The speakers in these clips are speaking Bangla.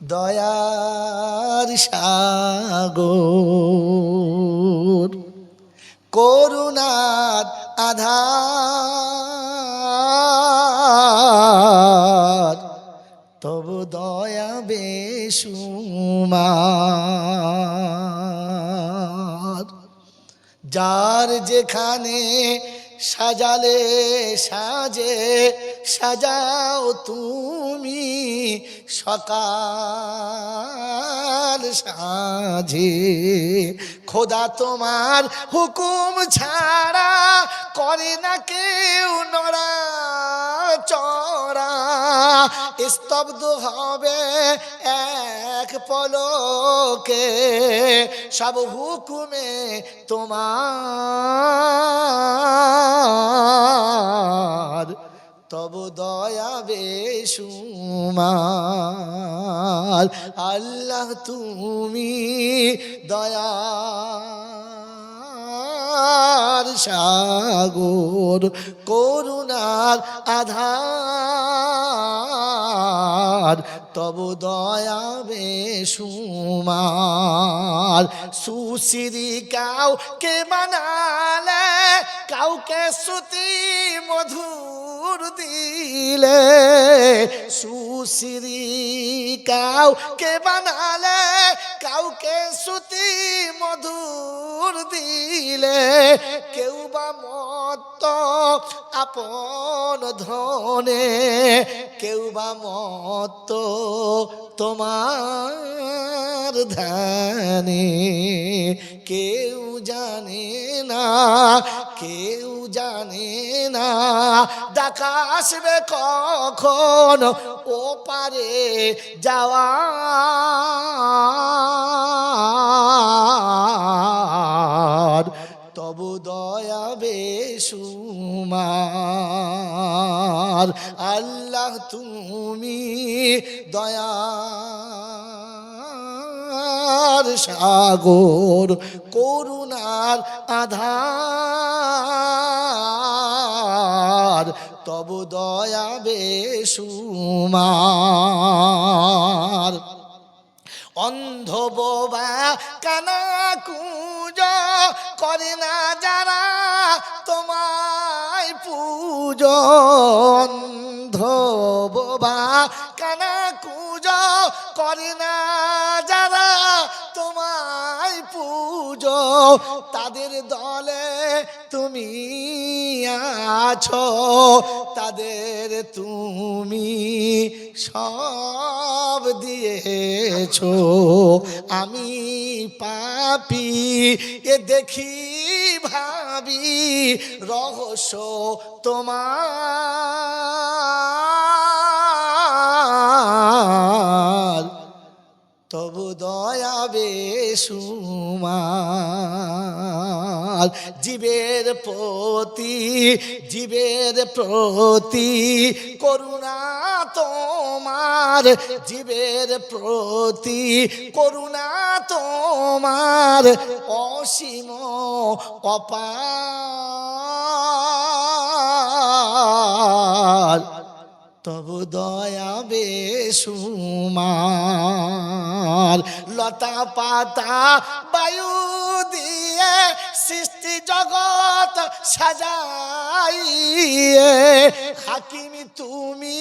দয়ার সাগর করুণার আধার তবু দয়া বেসুমার যার যেখানে সাজালে সাজে সাজাও তুমি সকাল সাজে খোদা তোমার হুকুম ছাড়া করে না কেউ নড়া চড়া স্তব্ধ হবে এক পলকে, সব হুকুমে তোমার। তব দয়া বেসুমার আল্লাহ তুমি দয়া করুণার সাগর, করুণার আধার। তব দয়া বেসুমার সুশ্রী কাউকে বানালে কাউকে শ্রুতি মধুর দিলে সুশ্রী কাউকে বানালে, কাউকে শ্রুতি মধুর দিলে, কেউ বা মত আপন ধনে, কেউ বা মত তোমার ধানে, কেউ কেউ জানে না। ডাকা আসবে কখন ও পারে যাওয়ার তবু দয়া বেসুমার আল্লাহ তুমি দয়ার সাগর, করুণার আধার, তব দয়া বেসুমার অন্ধ বোবা কানা কুজ করে না যারা তোমায় পূজ। অন্ধ বোবা কানা করে না যারা তোমায় পুজ, তাদের দলে তুমি আছো, তাদের তুমি সব দিয়েছ। আমি পাপি, এ দেখি ভাবি, রহস্য তোমার। তবু দয়া বেসুমার জীবের প্রতি জীবের প্রতি করুণা তোমার। জীবের প্রতি করুণা তোমার। অসীম অপার তবু দয়া বেসুমার লতা পাতা বায়ু দিয়ে সৃষ্টি জগৎ সাজাইয়ে। হাকিমি, তুমি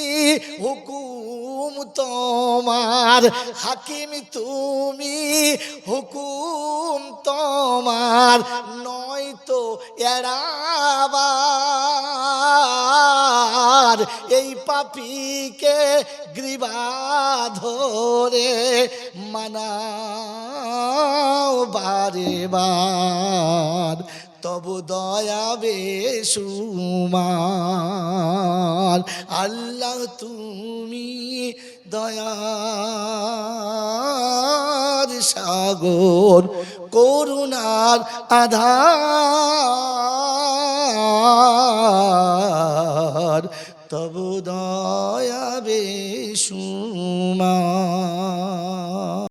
হুকুম তোমার। হাকিমি, তুমি হুকুম তোমার। নয় তো নয়তো এড়াবার এই পাপিকে গ্রীবা ধরে মানাও বারে বার। তবু দয়া বেসুমার আল্লাহ তুমি দয়ার সাগর, করুণার আধার। তবু দয়া বেসু